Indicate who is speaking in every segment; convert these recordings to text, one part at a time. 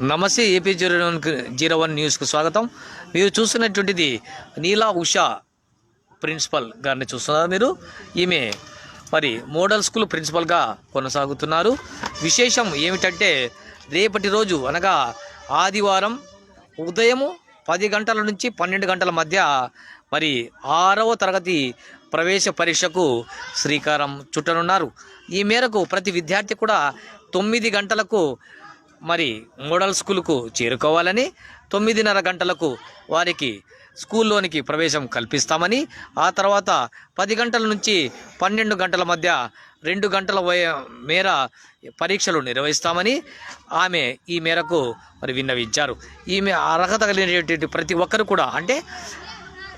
Speaker 1: నమస్తే AP zero one zero one న్యూస్కు స్వాగతం. మీరు చూస్తున్నటువంటిది నీలా ఉషా ప్రిన్సిపల్ గారిని చూస్తున్నారు మీరు. ఈమె మరి మోడల్ స్కూల్ ప్రిన్సిపల్గా కొనసాగుతున్నారు. విశేషం ఏమిటంటే రేపటి రోజు అనగా ఆదివారం ఉదయము పది గంటల నుంచి పన్నెండు గంటల మధ్య మరి ఆరవ తరగతి ప్రవేశ పరీక్షకు శ్రీకారం చుట్టనున్నారు. ఈ మేరకు ప్రతి విద్యార్థి కూడా తొమ్మిది గంటలకు మరి మోడల్ స్కూల్కు చేరుకోవాలని తొమ్మిదిన్నర గంటలకు వారికి స్కూల్లోనికి ప్రవేశం కల్పిస్తామని ఆ తర్వాత పది గంటల నుంచి పన్నెండు గంటల మధ్య రెండు గంటల వయ మేర పరీక్షలు నిర్వహిస్తామని ఆమె ఈ మేరకు మరి విన్నవించారు. ఈమె అర్హత కలిగినటువంటి ప్రతి ఒక్కరు కూడా అంటే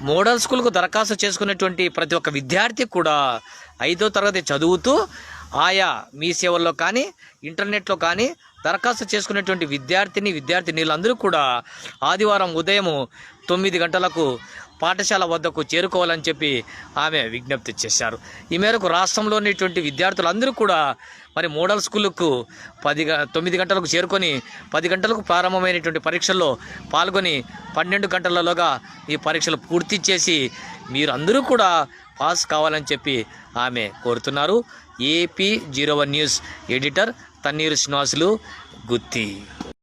Speaker 1: మోడల్ స్కూల్కు దరఖాస్తు చేసుకునేటువంటి ప్రతి ఒక్క విద్యార్థి కూడా ఐదో తరగతి చదువుతూ ఆయా మీ సేవల్లో కానీ ఇంటర్నెట్లో కానీ దరఖాస్తు చేసుకునేటువంటి విద్యార్థిని విద్యార్థినీలందరూ కూడా ఆదివారం ఉదయం తొమ్మిది గంటలకు పాఠశాల వద్దకు చేరుకోవాలని చెప్పి ఆమె విజ్ఞప్తి చేశారు. ఈ మేరకు రాష్ట్రంలోనేటువంటి విద్యార్థులందరూ కూడా మరి మోడల్ స్కూళ్ళకు పది తొమ్మిది గంటలకు చేరుకొని పది గంటలకు ప్రారంభమైనటువంటి పరీక్షల్లో పాల్గొని పన్నెండు గంటలలోగా ఈ పరీక్షలు పూర్తి చేసి మీరందరూ కూడా పాస్ కావాలని చెప్పి ఆమె కోరుతున్నారు. AP zero one news editor Tanneeru Srinivasulu Gutti.